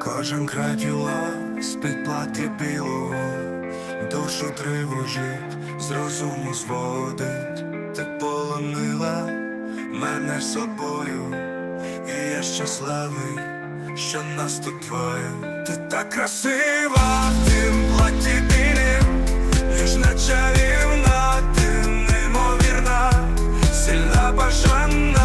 Кожен край тіла з-під білого, душу тривожить, з розуму зводить, ти полонила мене собою, і я щасливий, що нас тут двоє. Ти так красива в тім платі білім, ніжна чарівна, ти неймовірна, сильна бажана,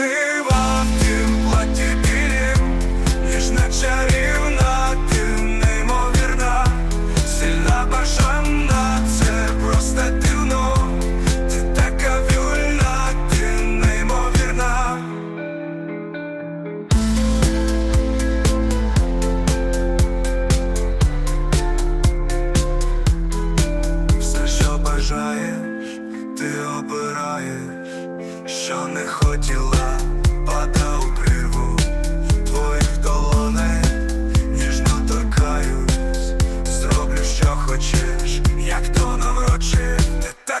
так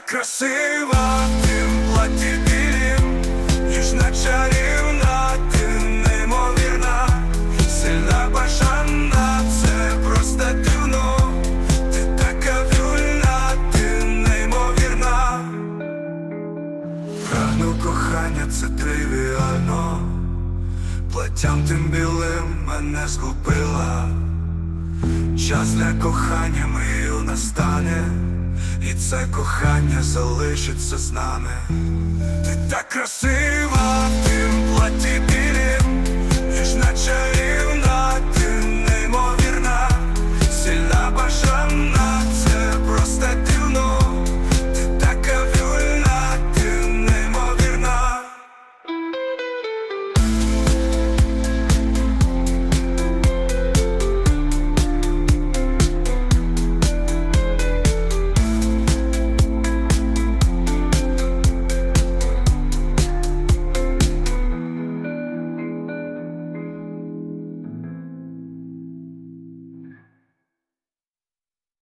ти красива, тим платі білім, ніжна чарівна, ти неймовірна, сильна бажана, це просто дивно. Ти така вільна, ти неймовірна. Прагну кохання, це тривіально. Платтям тим білим мене згубила. Час для кохання мию настане, і це кохання залишиться з нами. Ти так красива, тим платі.